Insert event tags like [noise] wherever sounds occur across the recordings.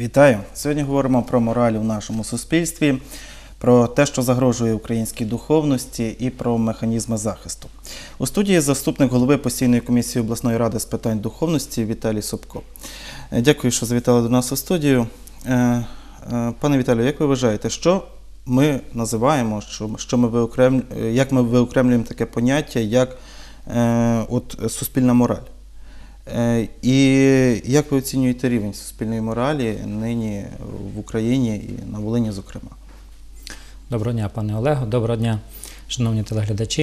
Вітаю! Сьогодні говоримо про мораль у нашому суспільстві, про те, що загрожує українській духовності, і про механізми захисту. У студії заступник голови постійної комісії обласної ради з питань духовності Віталій Собко. Е, Дякую, що завітали до нас у студію. Е, е, Пане Віталію, як ви вважаєте, що ми називаємо, що, ми виокрем... як ми виокремлюємо таке поняття, як от, суспільна мораль? Е, І як ви оцінюєте рівень суспільної моралі нині в Україні і на Волині, зокрема? Доброго дня, пане Олего. Доброго дня, шановні телеглядачі.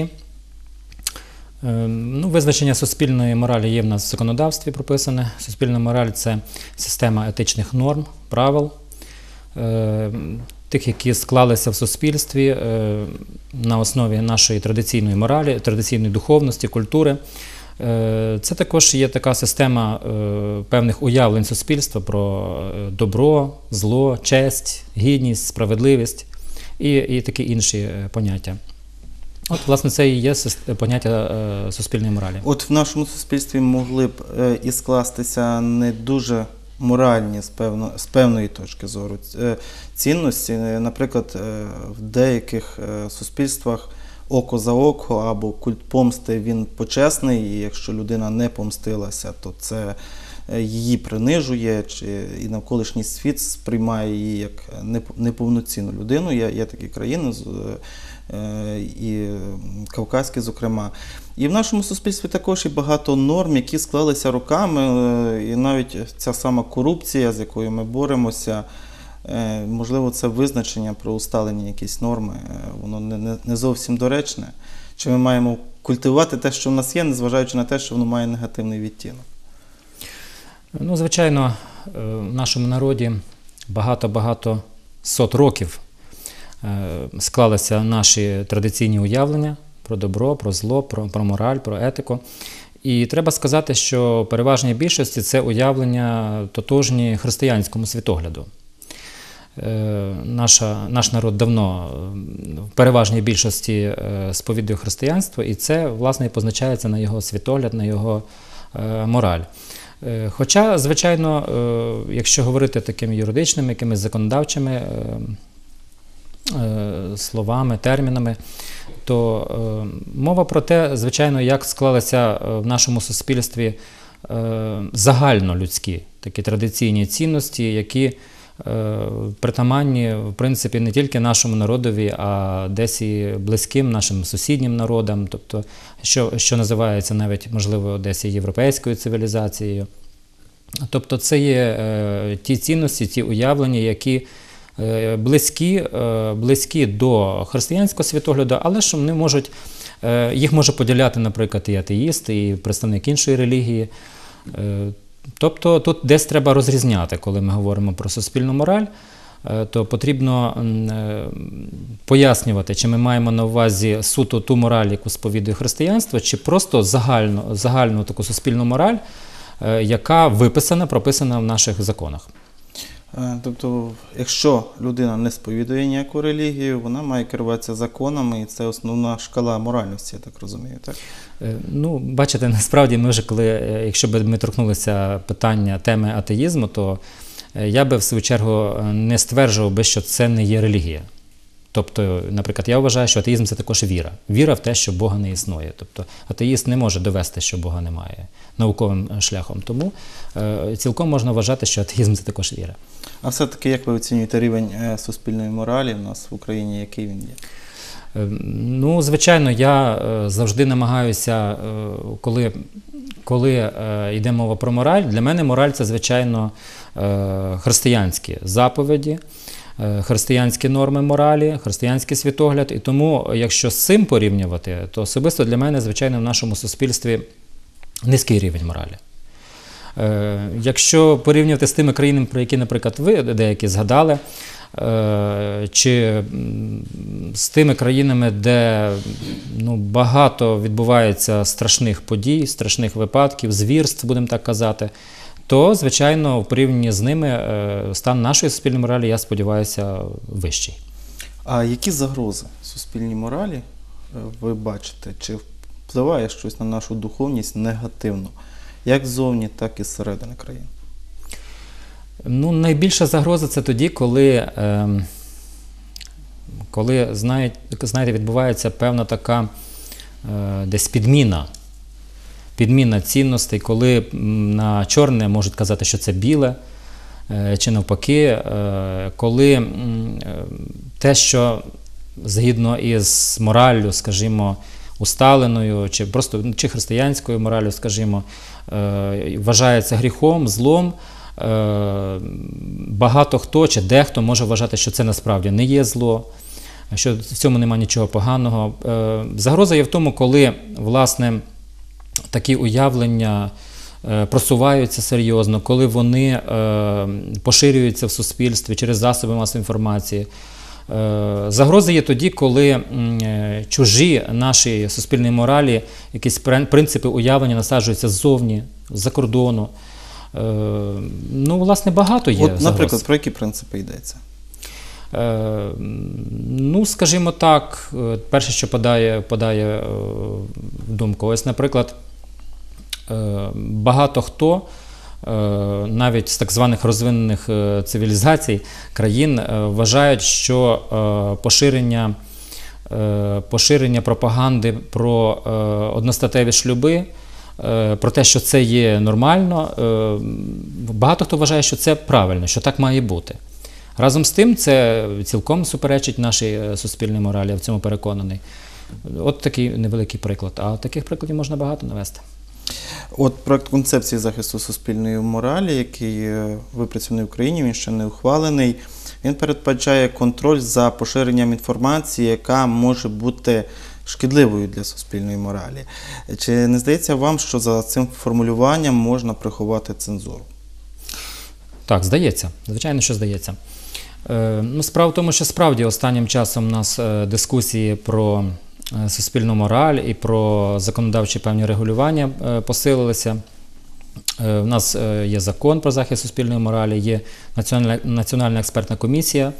Е, Ну, визначення суспільної моралі є в нас в законодавстві прописане. Суспільна мораль це система етичних норм, правил, е, тих, які склалися в суспільстві на основі нашої традиційної моралі, традиційної духовності, культури. Е, Це також є така система е, певних уявлень суспільства про е, добро, зло, честь, гідність, справедливість і, і такі інші поняття. От, власне, це і є поняття суспільної моралі. От в нашому суспільстві могли б і скластися не дуже моральні з, певно, з певної точки зору цінності. Наприклад, в деяких суспільствах око за око або культ помсти він почесний, і якщо людина не помстилася, то це е, її принижує, чи і навколишній світ сприймає її як неповноцінну людину. Є, є такі країни, е, і Кавказькі, зокрема. І в нашому суспільстві також є багато норм, які склалися роками, е, і навіть ця сама корупція, з якою ми боремося. Е, Можливо, це визначення про усталені якісь норми, е, воно не, зовсім доречне. Чи ми маємо культивувати те, що в нас є, незважаючи на те, що воно має негативний відтінок? Ну, звичайно, е, в нашому народі багато-багато сот років склалися наші традиційні уявлення про добро, про зло, про, про мораль, про етику. І треба сказати, що переважній більшості це уявлення тотожні християнському світогляду. Е, Наша, наш народ давно в переважній більшості е, сповідує християнство, і це, власне, і позначається на його світогляд, на його е, мораль. Хоча, звичайно, якщо говорити такими юридичними, якимись законодавчими словами, термінами, то мова про те, звичайно, як склалися в нашому суспільстві загальнолюдські такі традиційні цінності, які притаманні, в принципі, не тільки нашому народові, а десь і близьким нашим сусіднім народам, тобто, що, що називається навіть, можливо, десь і європейською цивілізацією. Тобто, це є е, ті цінності, ті уявлення, які е, близькі, е, близькі до християнського світогляду, але ж вони можуть, е, їх може поділяти, наприклад, і атеїст, і представник іншої релігії. Тобто тут десь треба розрізняти, коли ми говоримо про суспільну мораль, е, то потрібно е, пояснювати, чи ми маємо на увазі суто ту мораль, яку сповідує християнство, чи просто загальну, загальну таку суспільну мораль, е, яка виписана, прописана в наших законах. Е, Тобто, якщо людина не сповідує ніяку релігію, вона має керуватися законами, і це основна шкала моральності, я так розумію. Так? Е, Ну, бачите, насправді ми вже коли, е, якщо б ми торкнулися питання теми атеїзму, то я би в свою чергу не стверджував би, що це не є релігія. Тобто, наприклад, я вважаю, що атеїзм це також віра. Віра в те, що Бога не існує. Тобто атеїст не може довести, що Бога немає науковим е, шляхом. Тому е, цілком можна вважати, що атеїзм це також віра. А все-таки, як ви оцінюєте рівень е, суспільної моралі в нас в Україні, який він є? Е, Ну, звичайно, я е, завжди намагаюся, е, коли, коли е, йде мова про мораль, для мене мораль це, звичайно, е, християнські заповіді, християнські норми моралі, християнський світогляд. І тому, якщо з цим порівнювати, то особисто для мене, звичайно, в нашому суспільстві низький рівень моралі. Е, Якщо порівнювати з тими країнами, про які, наприклад, ви деякі згадали, е, чи з тими країнами, де ну, багато відбувається страшних подій, страшних випадків, звірств, будемо так казати, то, звичайно, в порівнянні з ними е, стан нашої суспільної моралі, я сподіваюся, вищий. А які загрози суспільній моралі е, ви бачите? Чи впливає щось на нашу духовність негативно, як ззовні, так і зсередини країни? Ну, найбільша загроза це тоді, коли, ем, коли знаєте, відбувається певна така е, десь підміна. Підміна цінностей, коли на чорне можуть казати, що це біле, е, чи навпаки, е, коли е, те, що згідно із мораллю, скажімо, усталеною, чи просто чи християнською мораллю, скажімо, вважається гріхом, злом. Багато хто чи дехто може вважати, що це насправді не є зло, що в цьому немає нічого поганого. Загроза є в тому, коли власне такі уявлення е, просуваються серйозно, коли вони е, поширюються в суспільстві через засоби масової інформації. Е, Загроза є тоді, коли чужі наші суспільні моралі, якісь принципи уявлення насаджуються ззовні, з-за кордону. Ну, власне, багато є. От, наприклад, про які принципи йдеться? Ну, скажімо так, перше, що подає, подає думку, ось, наприклад, багато хто, е, навіть з так званих розвинених е, цивілізацій країн, е, вважають, що е, поширення, е, поширення пропаганди про е, одностатеві шлюби. е, Про те, що це є нормально, е, багато хто вважає, що це правильно, що так має бути. Разом з тим, це цілком суперечить нашій е, суспільній моралі, я в цьому переконаний. От такий невеликий приклад. А таких прикладів можна багато навести. От проект концепції захисту суспільної моралі, який е, випрацьований в Україні, він ще не ухвалений. Він передбачає контроль за поширенням інформації, яка може бути шкідливою для суспільної моралі. Чи не здається вам, що за цим формулюванням можна приховати цензуру? Так, здається. Звичайно, що здається. Е, ну, справа в тому, що справді останнім часом у нас е, дискусії про суспільну мораль і про законодавчі певні регулювання е, посилилися. Е, У нас е, є закон про захист суспільної моралі, є національна, експертна комісія,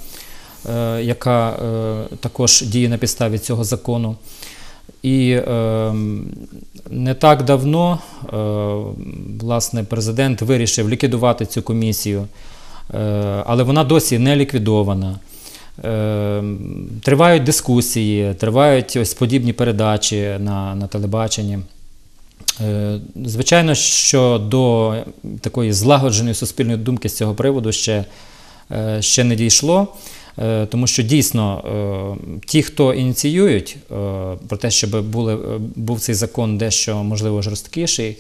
е, яка е, також діє на підставі цього закону. І е, не так давно е, власне, президент вирішив ліквідувати цю комісію, е, але вона досі не ліквідована. Е, тривають дискусії, тривають ось подібні передачі на, на телебаченні. Е, Звичайно, що до такої злагодженої суспільної думки з цього приводу ще, е, ще не дійшло, Е, тому що дійсно ті, хто ініціюють про те, щоб були, був цей закон дещо можливо жорсткіший,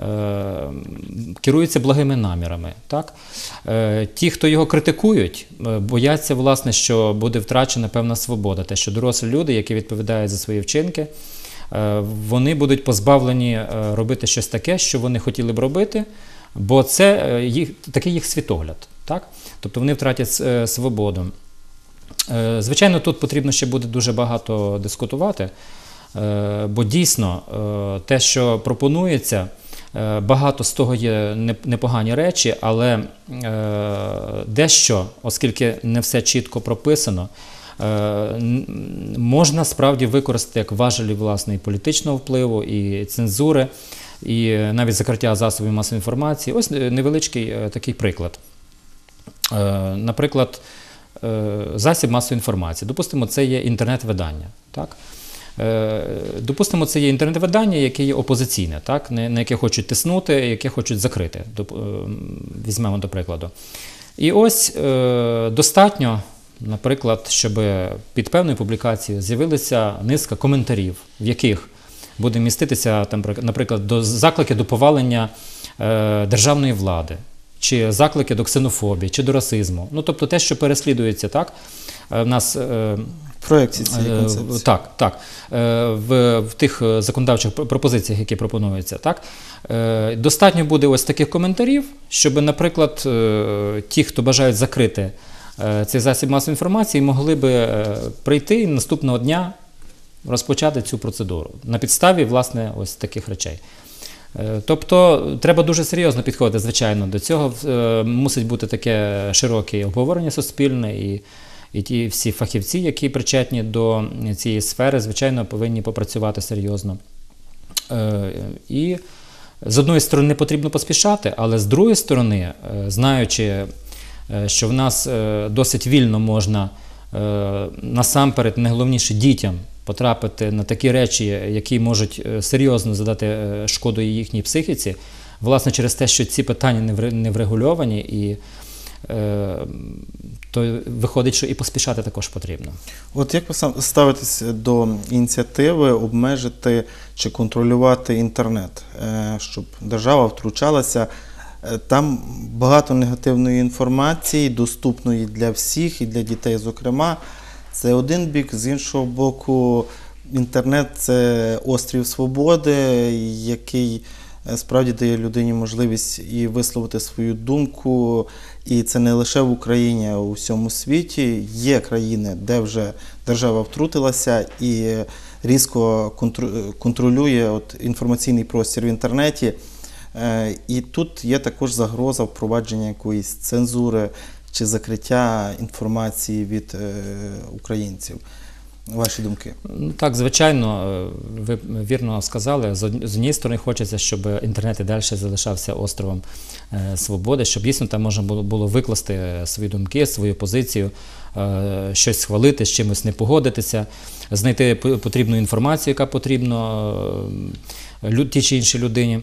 е, керуються благими намірами. Так? Е, Ті, хто його критикують, е, бояться, власне, що буде втрачена певна свобода, те, що дорослі люди, які відповідають за свої вчинки, вони будуть позбавлені робити щось таке, що вони хотіли б робити, бо це їх, такий їх світогляд. Так? Тобто вони втратять свободу. Звичайно, тут потрібно ще буде дуже багато дискутувати, бо дійсно те, що пропонується, багато з того є непогані речі, але е, дещо, оскільки не все чітко прописано, е, можна справді використати як важелі власне і політичного впливу, і цензури, і навіть закриття засобів масової інформації. Ось е, невеличкий е, такий приклад. Е, Наприклад, е, засіб масової інформації. Допустимо, це є інтернет-видання. Так? Е, Допустимо, це є інтернет-видання, яке є опозиційне, так? на яке хочуть тиснути, яке хочуть закрити. Е, Візьмемо до прикладу. І ось е, достатньо, наприклад, щоб під певною публікацією з'явилася низка коментарів, в яких буде міститися, там, наприклад, до заклики до повалення державної влади, чи заклики до ксенофобії, чи до расизму. Ну, тобто те, що переслідується, так? Е, В нас е, В проєкті цієї Е, концепції. Так, так. В, в тих законодавчих пропозиціях, які пропонуються, так достатньо буде ось таких коментарів, щоб, наприклад, ті, хто бажають закрити цей засіб масової інформації, могли би прийти і наступного дня розпочати цю процедуру на підставі власне ось таких речей. Е, Тобто треба дуже серйозно підходити, звичайно, до цього. Е, Мусить бути таке широке обговорення суспільне, і, і ті всі фахівці, які причетні до цієї сфери, звичайно, повинні попрацювати серйозно. Е, І з одної сторони не потрібно поспішати, але з другої сторони, знаючи, що в нас досить вільно можна насамперед, найголовніше дітям потрапити на такі речі, які можуть е, серйозно задати е, шкоду їхній психіці, власне, через те, що ці питання не врегульовані, і е, то виходить, що і поспішати також потрібно. От як ви ставитесь до ініціативи обмежити чи контролювати інтернет, щоб держава втручалася? Там багато негативної інформації, доступної для всіх і для дітей, зокрема. Це один бік, з іншого боку, інтернет це острів свободи, який е, справді дає людині можливість і висловити свою думку. І це не лише в Україні, а у всьому світі. Є країни, де вже держава втрутилася і різко контролює от інформаційний простір в інтернеті. Е, І тут є також загроза впровадження якоїсь цензури чи закриття інформації від е, українців. Ваші думки? Ну, Так, звичайно, е, ви вірно сказали. З однієї сторони, хочеться, щоб інтернет і далі залишався островом е, свободи, щоб дійсно там можна було, було викласти свої думки, свою позицію, щось схвалити, з чимось не погодитися, знайти потрібну інформацію, яка потрібна тій чи іншій людині.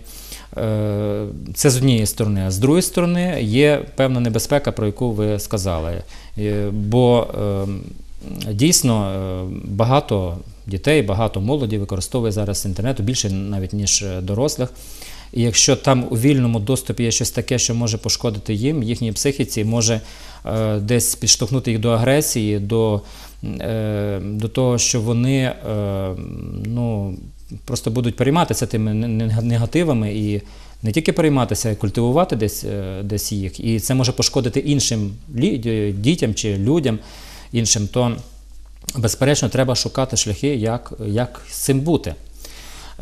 Е, Це з однієї сторони. А з другої сторони, є певна небезпека, про яку ви сказали. Е, Бо е, дійсно е, багато дітей, багато молоді використовує зараз інтернету більше навіть ніж дорослих. І якщо там у вільному доступі є щось таке, що може пошкодити їм, їхній психіці, може е, десь підштовхнути їх до агресії, до, е, до того, що вони е, ну, просто будуть перейматися тими не- не- негативами і не тільки перейматися, а й культивувати десь, е, десь їх. І це може пошкодити іншим дітям чи людям іншим, то безперечно треба шукати шляхи, як, як з цим бути.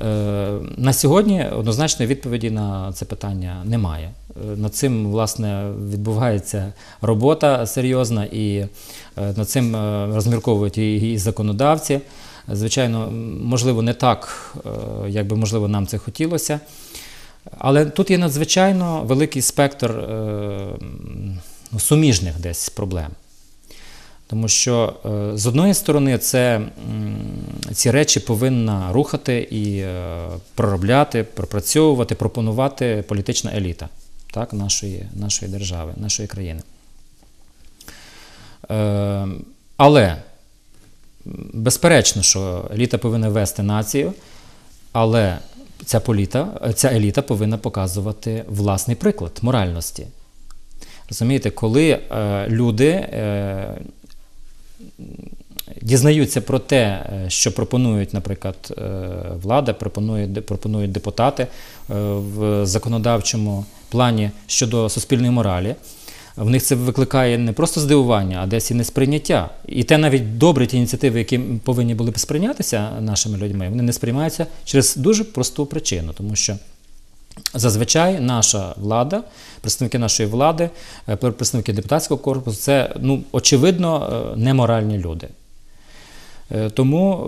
Е, На сьогодні однозначної відповіді на це питання немає. Е, Над цим власне відбувається робота серйозна, і над цим розмірковують і законодавці. Звичайно, можливо, не так, е, як би можливо нам це хотілося. Але тут є надзвичайно великий спектр е, ну, суміжних десь проблем. Тому що е, з одної сторони це ці речі повинна рухати і проробляти, пропрацьовувати, пропонувати політична еліта так, нашої, нашої держави, нашої країни. Але безперечно, що еліта повинна вести націю, але ця, політа, ця еліта повинна показувати власний приклад моральності. Розумієте, коли е, люди е, дізнаються про те, е, що пропонують, наприклад, е, влада, пропонують, пропонують депутати е, в законодавчому плані щодо суспільної моралі. В них це викликає не просто здивування, а десь і несприйняття. І те навіть добрі ті ініціативи, які повинні були б сприйнятися нашими людьми, вони не сприймаються через дуже просту причину, тому що Зазвичай наша влада, представники нашої влади, е, представники депутатського корпусу це ну, очевидно е, неморальні люди. Е, Тому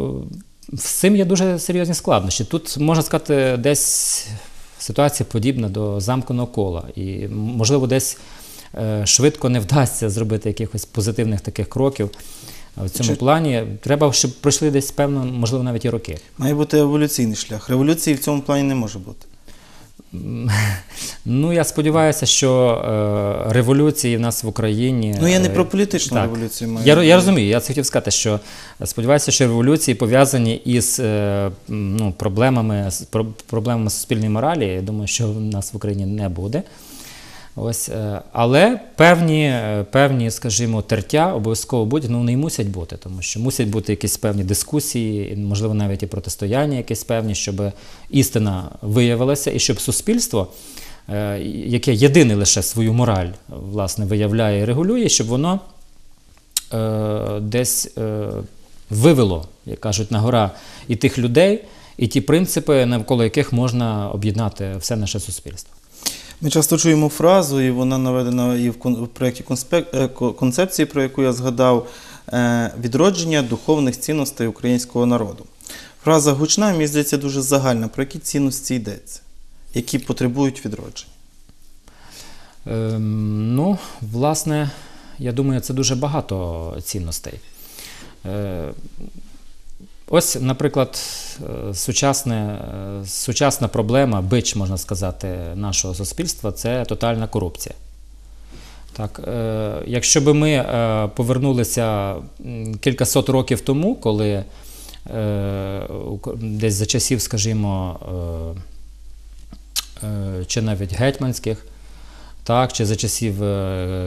з цим є дуже серйозні складнощі. Тут можна сказати, десь ситуація подібна до замкненого кола. І можливо, десь швидко не вдасться зробити якихось позитивних таких кроків. В цьому Чи- плані треба, щоб пройшли десь певно, можливо, навіть і роки. Має бути еволюційний шлях. Революції в цьому плані не може бути. [laughs] Ну, я сподіваюся, що е, революції в нас в Україні. Ну я не е, про політичну так. революцію маю. Я, я розумію, я це хотів сказати, що е, сподіваюся, що революції пов'язані із е, ну, проблемами, з- про- проблемами суспільної моралі. Я думаю, що в нас в Україні не буде. Ось, е, але певні, е, певні, скажімо, тертя обов'язково будуть, ну і мусять бути, тому що мусять бути якісь певні дискусії, можливо, навіть і протистояння якісь певні, щоб істина виявилася, і щоб суспільство, е, яке єдине лише свою мораль власне виявляє і регулює, щоб воно е, десь е, вивело, як кажуть, на гора і тих людей, і ті принципи, навколо яких можна об'єднати все наше суспільство. Ми часто чуємо фразу, і вона наведена і в проєкті е, ко- концепції, про яку я згадав, е, відродження духовних цінностей українського народу. Фраза гучна, мені здається, дуже загальна. Про які цінності йдеться? які потребують відродження? Ем, ну, власне, я думаю, це дуже багато цінностей. Е, ось, наприклад, е, сучасне, е, сучасна проблема, бич, можна сказати, нашого суспільства це тотальна корупція. Так, е, якщо б ми е, повернулися кількасот років тому, коли е, десь за часів, скажімо, е, чи навіть гетьманських, так, чи за часів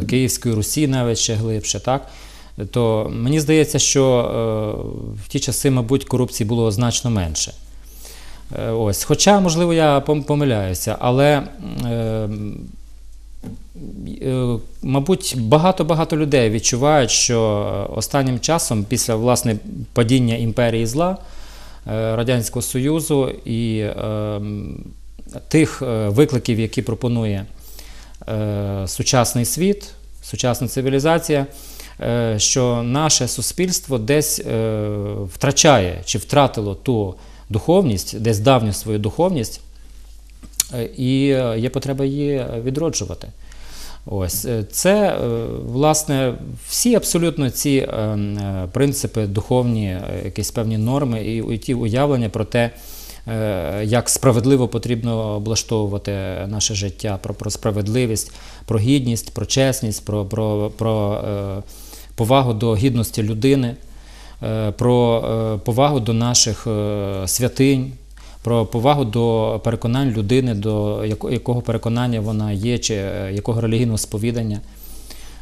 Київської Русі навіть ще глибше, так, то мені здається, що е, в ті часи, мабуть, корупції було значно менше. Е, Ось. Хоча, можливо, я помиляюся, але, е, мабуть, багато-багато людей відчувають, що останнім часом, після власне падіння імперії зла Радянського Союзу і тих викликів, які пропонує сучасний світ, сучасна цивілізація, що наше суспільство десь е, втрачає чи втратило ту духовність, десь давню свою духовність, е, і е, є потреба її відроджувати. Ось е, це е, власне всі абсолютно ці е, е, принципи, духовні, е, якісь певні норми і, ті уявлення про те, е, як справедливо потрібно облаштовувати наше життя, про, про справедливість, про гідність, про чесність, про, про, про е, повагу до гідності людини, е, про е, повагу до наших е, святинь, про повагу до переконань людини, до якого переконання вона є, чи е, якого релігійного сповідання.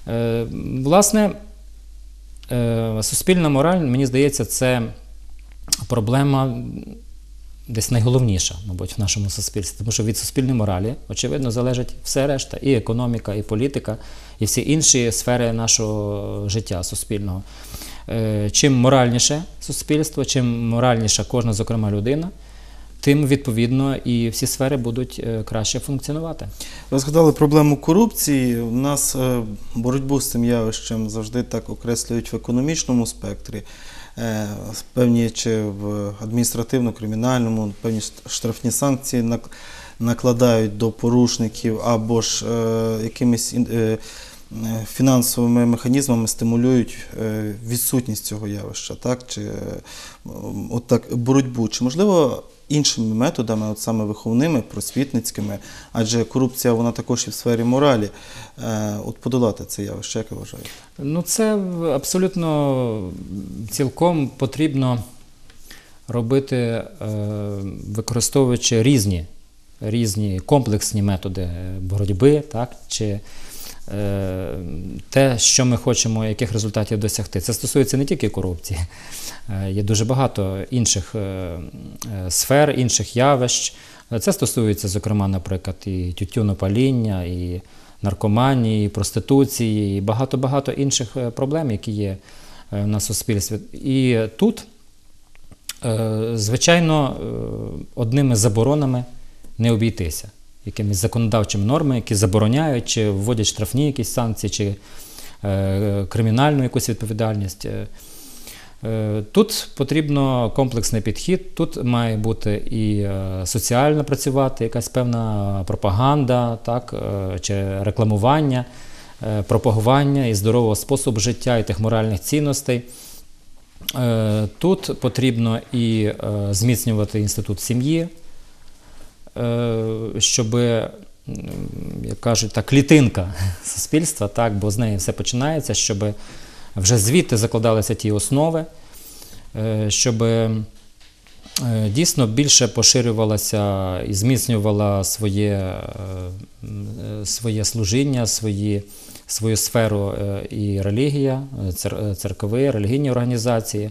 Е, Власне, е, суспільна мораль, мені здається, це проблема десь найголовніша, мабуть, в нашому суспільстві. Тому що від суспільної моралі, очевидно, залежить все решта, і економіка, і політика, і всі інші сфери нашого життя суспільного. Е, Чим моральніше суспільство, чим моральніша кожна, зокрема, людина, тим відповідно і всі сфери будуть е, краще функціонувати. Ви згадали проблему корупції. У нас е, боротьбу з цим явищем завжди так окреслюють в економічному спектрі. Е, Певні чи в адміністративно-кримінальному, певні штрафні санкції накладають до порушників або ж е, якимись е, фінансовими механізмами стимулюють відсутність цього явища, так? Чи от так, боротьбу. Чи можливо іншими методами, от саме виховними, просвітницькими, адже корупція вона також і в сфері моралі, е, от подолати це явище, як ви вважаєте? Ну, це абсолютно цілком потрібно робити, е, використовуючи різні, різні комплексні методи боротьби, так, чи те, що ми хочемо, яких результатів досягти. Це стосується не тільки корупції, Е, є дуже багато інших е, е, сфер, інших явищ. Це стосується, зокрема, наприклад, і тютюнопаління, і наркоманії, і проституції, і багато-багато інших е, проблем, які є е, на суспільстві. І тут, е, звичайно, е, одними заборонами не обійтися. Якимись законодавчими нормами, які забороняють, чи вводять штрафні якісь санкції, чи е, кримінальну якусь відповідальність. Е, Е, Тут потрібно комплексний підхід, тут має бути і е, соціально працювати, якась певна пропаганда, так, чи рекламування, пропагування і здорового способу життя, і тих моральних цінностей. Тут потрібно і зміцнювати інститут сім'ї, щоб, як кажуть, та клітинка [laughs] суспільства, так, бо з неї все починається, щоб вже звідти закладалися ті основи, е, щоб е, дійсно більше поширювалася і зміцнювала своє, е, е, своє служіння, свої, свою сферу е, і релігія, е, е, церкові, релігійні організації.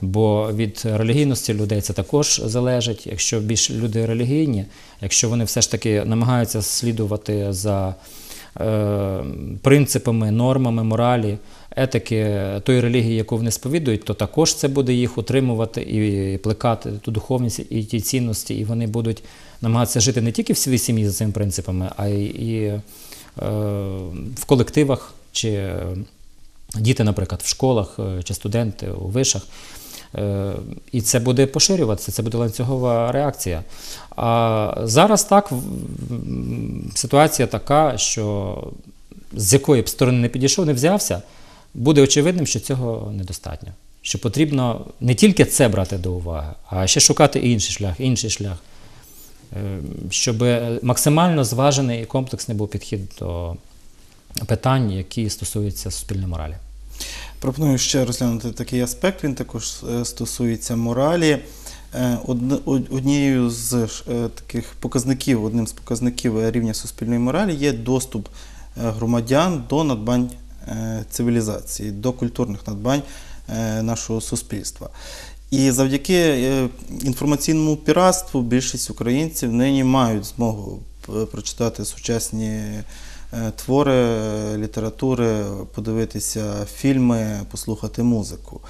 Бо від релігійності людей це також залежить. Якщо більш люди релігійні, якщо вони все ж таки намагаються слідувати за е, принципами, нормами, моралі, етики тої релігії, яку вони сповідують, то також це буде їх утримувати і плекати ту духовність і ті цінності, і вони будуть намагатися жити не тільки в своїй сім'ї за цими принципами, а й і е, в колективах чи е, діти, наприклад, в школах е, чи студенти у вишах. Е, І це буде поширюватися, це буде ланцюгова реакція. А зараз так ситуація така, що з якої б сторони не підійшов, не взявся, буде очевидним, що цього недостатньо. Що потрібно не тільки це брати до уваги, а ще шукати інший шлях, інший шлях, Е, щоб максимально зважений і комплексний був підхід до питань, які стосуються суспільної моралі. Пропоную ще розглянути такий аспект. Він також е, стосується моралі. Е, одн- од- Однією з е, таких показників, одним з показників рівня суспільної моралі є доступ громадян до надбань цивілізації, до культурних надбань нашого суспільства. І завдяки інформаційному піратству більшість українців нині мають змогу прочитати сучасні твори е, літератури, подивитися фільми, послухати музику.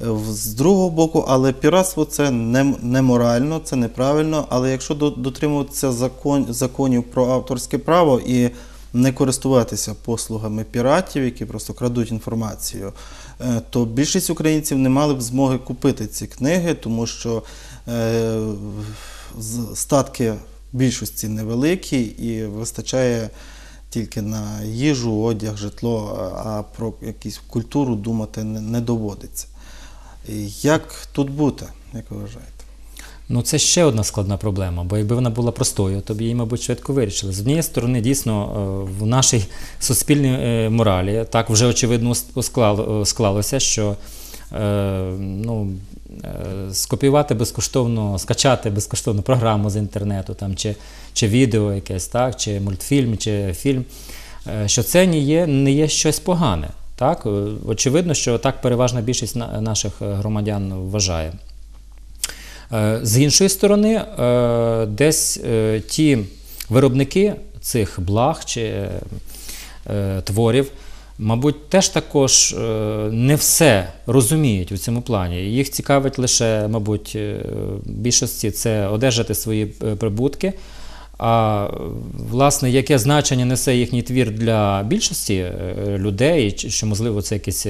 Е, З другого боку, але піратство це не, неморально, це неправильно. Але якщо дотримуватися закон, законів про авторське право і не користуватися послугами піратів, які просто крадуть інформацію, е, то більшість українців не мали б змоги купити ці книги, тому що е, статки більшості невеликі і вистачає тільки на їжу, одяг, житло, а про якусь культуру думати не, доводиться. Як тут бути, як ви вважаєте? Ну, це ще одна складна проблема, бо якби вона була простою, то б її, мабуть, швидко вирішили. З однієї сторони, дійсно, е, в нашій суспільній е, моралі так вже очевидно е, склалося, що ну, е, скопіювати безкоштовно, скачати безкоштовно програму з інтернету, там, чи, чи відео якесь, так, чи мультфільм, чи фільм, е, що це не є, не є щось погане. Так? Е, Очевидно, що так переважна більшість наших е, громадян вважає. Е, З іншої сторони, е, десь е, ті виробники цих благ чи е, творів, мабуть, теж також е, не все розуміють у цьому плані. Їх цікавить лише, мабуть, е, більшості це одержати свої е, прибутки. А власне, яке значення несе їхній твір для більшості людей, що можливо це якийсь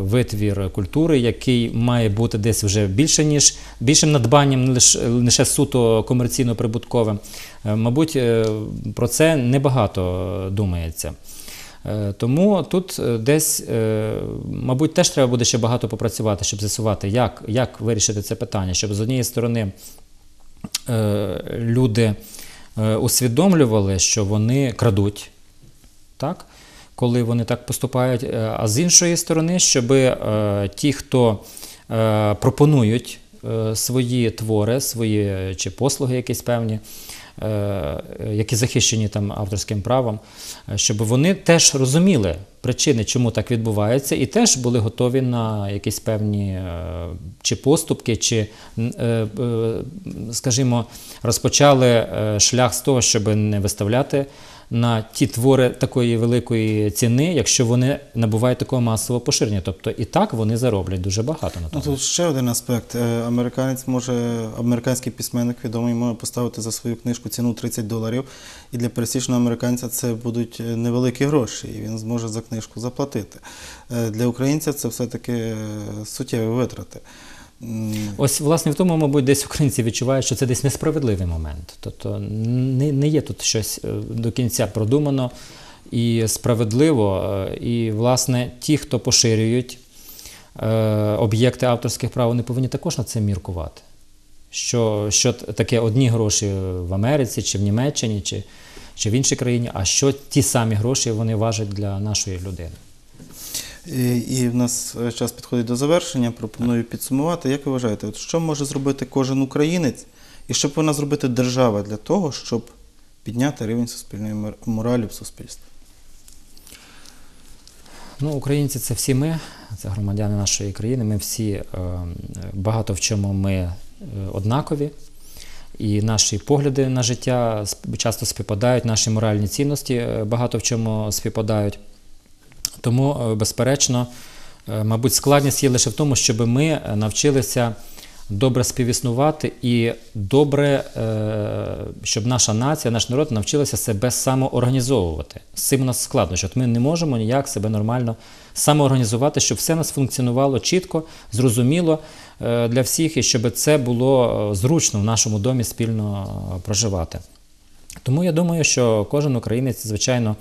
витвір культури, який має бути десь вже більше, ніж більшим надбанням, не лише, лише суто комерційно прибутковим. Мабуть, про це небагато думається. Е, Тому тут е, десь, е, мабуть, теж треба буде ще багато попрацювати, щоб з'ясувати, як, як вирішити це питання, щоб з однієї сторони люди усвідомлювали, що вони крадуть, так? коли вони так поступають. А з іншої сторони, щоб ті, хто пропонують свої твори, свої чи послуги якісь певні, які захищені там авторським правом, е, щоб вони теж розуміли причини, чому так відбувається, і теж були готові на якісь певні е, чи поступки, чи, е, е, скажімо, розпочали е, шлях з того, щоб не виставляти на ті твори такої великої ціни, якщо вони набувають такого масового поширення. Тобто і так вони зароблять дуже багато на Ну, тут ще один аспект. Е, Американець може, американський письменник відомий може поставити за свою книжку ціну 30 доларів, і для пересічного американця це будуть е, невеликі гроші, і він зможе за книжку заплатити. Е, Для українця це все-таки суттєві витрати. Ось, власне, в тому, мабуть, десь українці відчувають, що це десь несправедливий момент. Тобто не, не є тут щось е, до кінця продумано і справедливо. е, І, власне, ті, хто поширюють е, об'єкти авторських прав, вони повинні також над цим міркувати. Що, що таке одні гроші в Америці, чи в Німеччині, чи, чи в іншій країні, а що ті самі гроші вони важать для нашої людини. І, в нас е, час підходить до завершення. Пропоную підсумувати. Як ви вважаєте, от що може зробити кожен українець, і що повинна зробити держава для того, щоб підняти рівень суспільної моралі в суспільстві? Ну, українці це всі ми, це громадяни нашої країни. Ми всі е, багато в чому ми е, однакові, і наші погляди на життя часто співпадають, наші моральні цінності багато в чому співпадають. Тому, е, безперечно, е, мабуть, складність є лише в тому, щоб ми е, навчилися добре співіснувати і добре, щоб наша нація, наш народ навчилася себе самоорганізовувати. З цим у нас складно, що ми не можемо ніяк себе нормально самоорганізувати, щоб все нас функціонувало чітко, зрозуміло для всіх, і щоб це було зручно в нашому домі спільно проживати. Тому я думаю, що кожен українець, звичайно,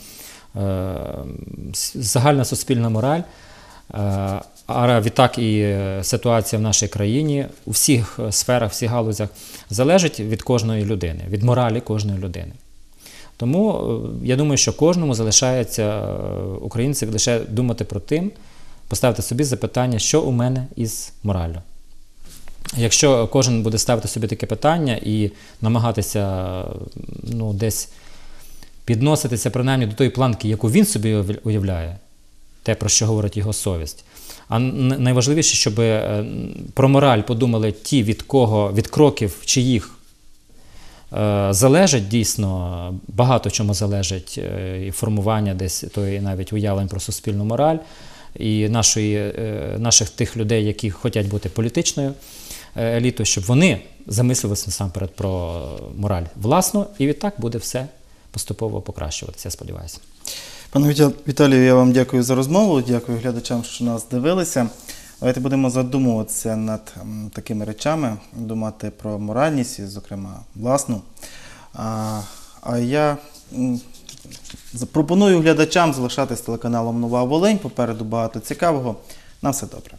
загальна суспільна мораль, е, а відтак і е, ситуація в нашій країні у всіх е, сферах, всіх галузях залежить від кожної людини, від моралі кожної людини. Тому е, я думаю, що кожному залишається е, українців лише думати про тим, поставити собі запитання, що у мене із мораллю. Якщо кожен буде ставити собі таке питання і намагатися ну, десь підноситися принаймні до тої планки, яку він собі уявляє, те, про що говорить його совість. А найважливіше, щоб е, про мораль подумали ті, від кого, від кроків чиїх е, залежить дійсно, багато чому залежить е, і формування десь тої навіть уявлень про суспільну мораль, і нашої, наших тих людей, які хочуть бути політичною елітою, щоб вони замислювалися насамперед про мораль власну, і відтак буде все поступово покращуватися, сподіваюся. Пане Віталію, я вам дякую за розмову. Дякую глядачам, що нас дивилися. Давайте будемо задумуватися над такими речами, думати про моральність, і, зокрема, власну. А, а я м, запропоную глядачам залишатись телеканалом Нова Волинь. Попереду багато цікавого. На все добре.